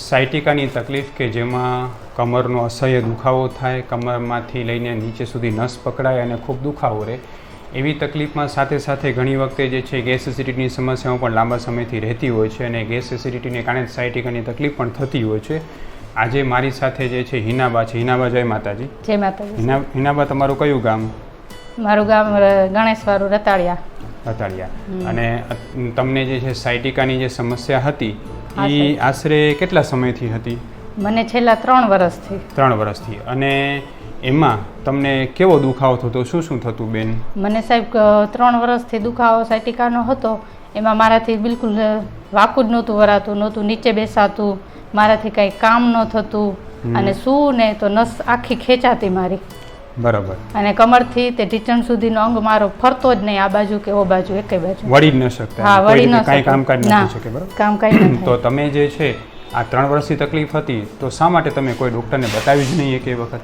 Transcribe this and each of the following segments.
સાયટિકાની તકલીફ કે જેમાં કમરનો અસહ્ય દુખાવો થાય કમરમાંથી લઈને નીચે સુધી નસ પકડાય અને ખૂબ દુખાવો રહે એવી તકલીફમાં સાથે સાથે ઘણી વખતે જે છે ગેસ એસિડિટીની સમસ્યાઓ પણ લાંબા સમયથી રહેતી હોય છે અને ગેસ એસિડિટીને કારણે સાયટિકાની તકલીફ પણ થતી હોય છે. આજે મારી સાથે જે છે હિનાબા છે. હિનાબા જય માતાજી. જય માતાજી. હિના હિનાબા તમારું કયું ગામ? મારું ગામ ગણેશવારું રતાળિયા. રતાળિયા. અને તમને જે છે સાયટિકાની જે સમસ્યા હતી એ આશરે. કેટલા સમયથી હતી? મને છેલ્લા ત્રણ વર્ષથી ત્રણ વર્ષથી અને એમાં તમને કેવો દુખાવો થતો? શું શું થતું બેન? મને સાહેબ ત્રણ વર્ષથી દુખાવો સાયટિકાનો હતો. એમાં મારાથી બિલકુલ વાકું જ નહોતું વરાતું નહોતું નીચે બેસાતું મારાથી કાંઈ કામ ન થતું. અને શું ને તો નસ આખી ખેંચાતી મારી. બરાબર. અને કમરથી તે ઢીચણ સુધીનો અંગ મારો ફરતો જ નહીં આ બાજુ કે ઓ બાજુ એકે બાજુ. વળી ન શકતા હા વળી ન કાંઈ કામકાજ ન થઈ શકે બરાબર? કામ કાંઈ ન તો તમે જે છે આ ત્રણ વર્ષની તકલીફ હતી તો શા માટે તમે કોઈ ડૉક્ટરને બતાવી જ નહીં એક વખત?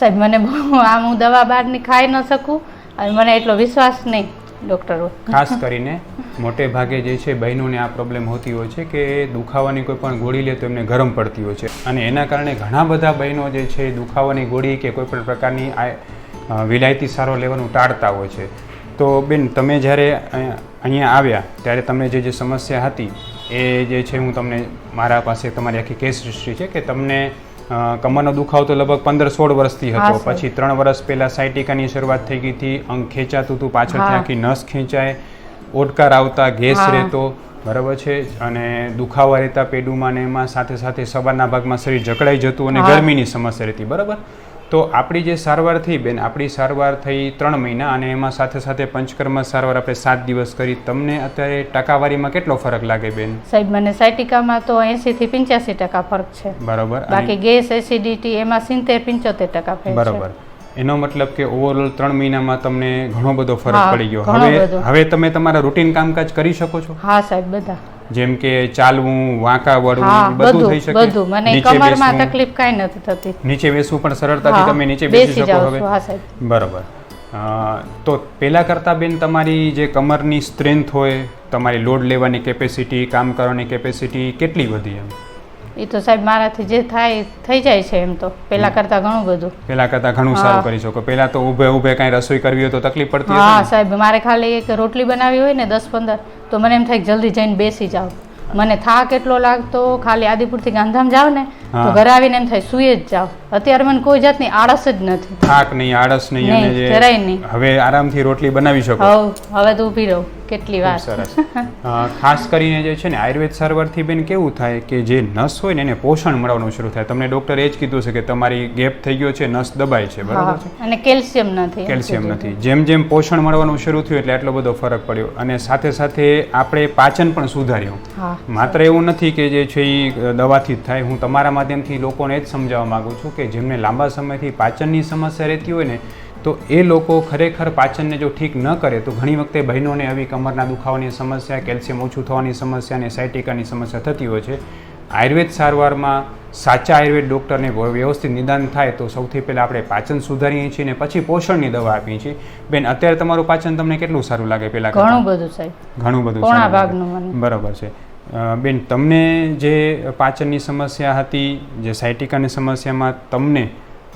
સાહેબ મને આમ હું દવા બહારની ખાઈ ન શકું અને મને એટલો વિશ્વાસ નહીં. ડૉક્ટરો. ખાસ કરીને મોટે ભાગે જે છે બહેનોને આ પ્રોબ્લેમ હોતી હોય છે કે દુખાવાની કોઈ પણ ગોળી લે તો એમને ગરમ પડતી હોય છે. અને એના કારણે ઘણા બધા બહેનો જે છે દુખાવાની ગોળી કે કોઈ પણ પ્રકારની આ વિલાયતી સારો લેવાનું ટાળતા હોય છે. તો બેન, તમે જ્યારે અહીંયા આવ્યા, ત્યારે તમને જે જે સમસ્યા હતી, એ જે છે હું તમને, મારા પાસે તમારી આખી કેસ હિસ્ટ્રી છે કે તમને કમરનો દુખાવો તો લગભગ પંદર સોળ વર્ષથી હતો. પછી ત્રણ વર્ષ પહેલાં સાયટિકાની શરૂઆત થઈ ગઈ હતી. અંગ ખેંચાતું હતું પાછળથી. આખી નસ ખેંચાય ઓડકાર આવતા ગેસ રહેતો બરાબર છે? અને દુખાવા રહેતા પેડુમાં ને એમાં સાથે સાથે સવારના ભાગમાં શરીર જકડાઈ જતું અને ગરમીની સમસ્યા રહેતી બરાબર? તો આપણી જે સારવાર થઈ બેન આપણી સારવાર થઈ ત્રણ મહિના અને એમાં સાથે સાથે પંચકર્મ સારવાર આપણે સાત દિવસ કરી. તમને અત્યારે ટકાવારીમાં કેટલો ફરક લાગે બેન? સાહેબ મને સાયટિકામાં તો એંસીથી પંચ્યાસી ટકા ફરક છે. બરાબર બાકી ગેસ એસિડિટી એમાં સિત્તેર પંચોતેર ટકા બરોબર બરાબર. એનો મતલબ કે ઓવરઓલ ત્રણ મહિનામાં તમને ઘણો બધો ફરક પડી ગયો. હવે હવે તમે તમારા રૂટીન કામકાજ કરી શકો છો? હા સાહેબ બધા. જેમ કે ચાલવું વાંકા વળવું બધું થઈ શકે. બધું. મને કમરમાં તકલીફ કાંઈ નથી થતી. નીચે બેસવું પણ સરળતાથી તમે નીચે બેસી શકો હવે. બરોબર. તો પહેલા કરતાં બેન તમારી જે કમરની સ્ટ્રેન્થ હોય તમારી લોડ લેવાની કેપેસિટી કામ કરવાની કેપેસિટી કેટલી વધી એમ? એ તો સાહેબ મારાથી જે થાય થઈ જાય છે એમ તો. પહેલા કરતાં ઘણું બધું. પહેલાં કરતાં ઘણું સારું કરી શકો. પહેલાં તો ઊભે ઊભે કાંઈ રસોઈ કરવી હોય તો તકલીફ પડતી હા સાહેબ મારે ખાલી એક રોટલી બનાવી હોય ને દસ પંદર તો મને એમ થાય જલ્દી જઈને બેસી જાઓ. મને થાક એટલો લાગતો ખાલી આદિપુરથી ગાંધામ જાવ ને તો ઘરે આવીને એમ થાય સુઈ જ જાવ અત્યારે મને કોઈ જાતની આળસ જ નથી. થાક નહીં આળસ નહીં અને જે જરાય નહીં. હવે આરામથી રોટલી બનાવી શકો. હવ હવે તો ઊભી રહું. કેટલી વાર. સરસ. ખાસ કરીને જે છે ને આયુર્વેદ સારવારથી બેન કેવું થાય કે જે નસ હોય ને એને પોષણ મળવાનું શરૂ થાય. તમને ડોક્ટર એ જ કીધું છે કે તમારી ગેપ થઈ ગયો છે નસ દબાય છે બરાબર છે? અને કેલ્શિયમ નથી કેલ્શિયમ નથી. જેમ જેમ પોષણ મળવાનું શરૂ થયું એટલે એટલો બધો ફરક પડ્યો. અને સાથે સાથે આપણે પાચન પણ સુધાર્યું. માત્ર એવું નથી કે જે છે એ દવાથી જ થાય. હું તમારા માધ્યમથી લોકોને જ સમજાવવા માગું છું કે જેમને લાંબા સમયથી પાચનની સમસ્યા રહેતી હોય ને તો એ લોકો ખરેખર પાચનને જો ઠીક ન કરે તો ઘણી વખતે બહેનોને આવી કમરના દુખાવાની સમસ્યા કેલ્શિયમ ઓછું થવાની સમસ્યા અને સાયટિકાની સમસ્યા થતી હોય છે. આયુર્વેદ સારવારમાં સાચા આયુર્વેદ ડૉક્ટરને વ્યવસ્થિત નિદાન થાય તો સૌથી પહેલાં આપણે પાચન સુધારીએ છીએ અને પછી પોષણની દવા આપીએ છીએ. બેન અત્યારે તમારું પાચન તમને કેટલું સારું લાગે પહેલાં ઘણું બધું સાહેબ. ઘણું બધું. બરાબર છે. બેન તમને જે પાચનની સમસ્યા હતી જે સાયટિકાની સમસ્યામાં તમને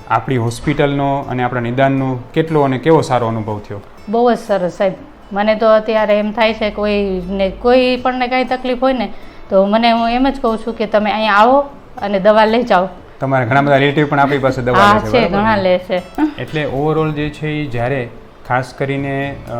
આપણી હોસ્પિટલનો અને આપણા નિદાનનો કેટલો અને કેવો સારો અનુભવ થયો? બહુ જ સરસ સાહેબ. મને તો અત્યારે એમ થાય છે કોઈને કોઈ પણને કાંઈ તકલીફ હોય ને તો મને હું એમ જ કહું છું કે તમે અહીંયા આવો અને દવા લઈ જાઓ. તમારા ઘણા બધા રિલેટિવ પણ આપણી પાસે દવા છે ઘણા? લે છે. એટલે ઓવરઓલ જે છે એ જ્યારે ખાસ કરીને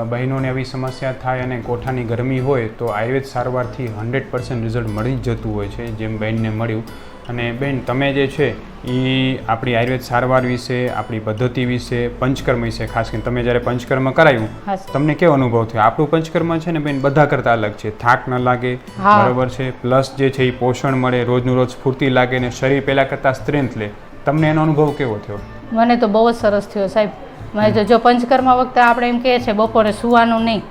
બહેનોને આવી સમસ્યા થાય અને કોઠાની ગરમી હોય તો આયુર્વેદ સારવારથી હંડ્રેડ પર્સન્ટ રિઝલ્ટ મળી જ જતું હોય છે જેમ બહેનને મળ્યું. અને બેન તમે જે છે એ આપણી આયુર્વેદ સારવાર વિશે આપણી પદ્ધતિ વિશે પંચકર્મ વિશે ખાસ કરીને તમે જ્યારે પંચકર્મ કરાયું તમને કેવો અનુભવ થયો? આપણું પંચકર્મ છે ને બેન બધા કરતાં અલગ છે. થાક ન લાગે બરોબર બરાબર છે? પ્લસ જે છે એ પોષણ મળે રોજનું રોજ સ્ફૂર્તિ લાગે ને શરીર પહેલાં કરતાં સ્ટ્રેન્થ લે. તમને એનો અનુભવ કેવો થયો? મને તો બહુ જ સરસ થયો સાહેબ. મને તો જો પંચકર્મા વખતે આપણે એમ કહે છે બપોરે સૂવાનું નહીં.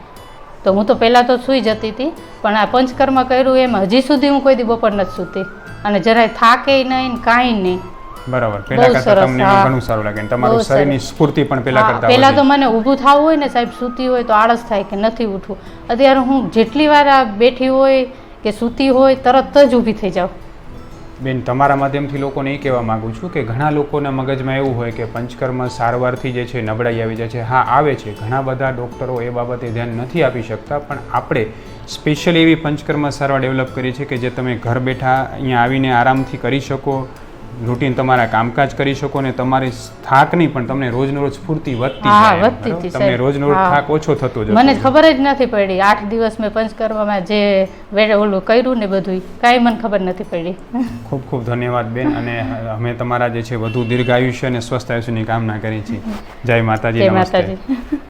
તો હું તો પહેલાં તો સૂઈ જતી હતી પણ આ પંચકર્મ કર્યું એમ હજી સુધી હું કોઈ દી બપોર નથી સૂતી. અને જરાય થાકે નહીં કાંઈ નહીં. બરાબર. પહેલા કરતા સરસ, તમને. ઘણું સારું લાગે તમારું. શરીરની સ્ફૂર્તિ પણ પહેલા કરતા પહેલા તો મને ઊભું થવું હોય ને સાહેબ સૂતી હોય તો આળસ થાય કે નથી ઉઠવું. અત્યારે હું જેટલી વાર આ બેઠી હોય કે સૂતી હોય તરત જ ઊભી થઈ જાઉં. બેન, તમારા માધ્યમથી લોકોને એ કહેવા માગું છું કે ઘણા લોકોના મગજમાં એવું હોય કે પંચકર્મ સારવારથી જે છે નબળાઈ આવી જાય છે. હા, આવે છે. ઘણા બધા ડૉક્ટરો એ બાબતે ધ્યાન નથી આપી શકતા, પણ આપણે સ્પેશિયલી એવી પંચકર્મ સારવાર ડેવલપ કરી છે કે જે તમે ઘર બેઠા અહીંયા આવીને આરામથી કરી શકો રૂટીન તમારા કામકાજ કરી શકો ને તમારી થાક નહીં પણ તમને રોજનો રોજ સ્ફૂર્તિ વધતી તમને સાહેબ. રોજનો રોજ થાક ઓછો થતો જતો મને ખબર જ નથી પડી. આઠ દિવસ મેં પંચકર્મમાં જે ઓલું કર્યું ને બધું કાંઈ મને ખબર નથી પડી. ખૂબ ખૂબ ધન્યવાદ બેન અને અમે તમારા જે છે વધુ દીર્ઘ આયુષ્ય અને સ્વસ્થ આયુષ્યની કામના કરી છીએ જય માતાજી જય માતાજી.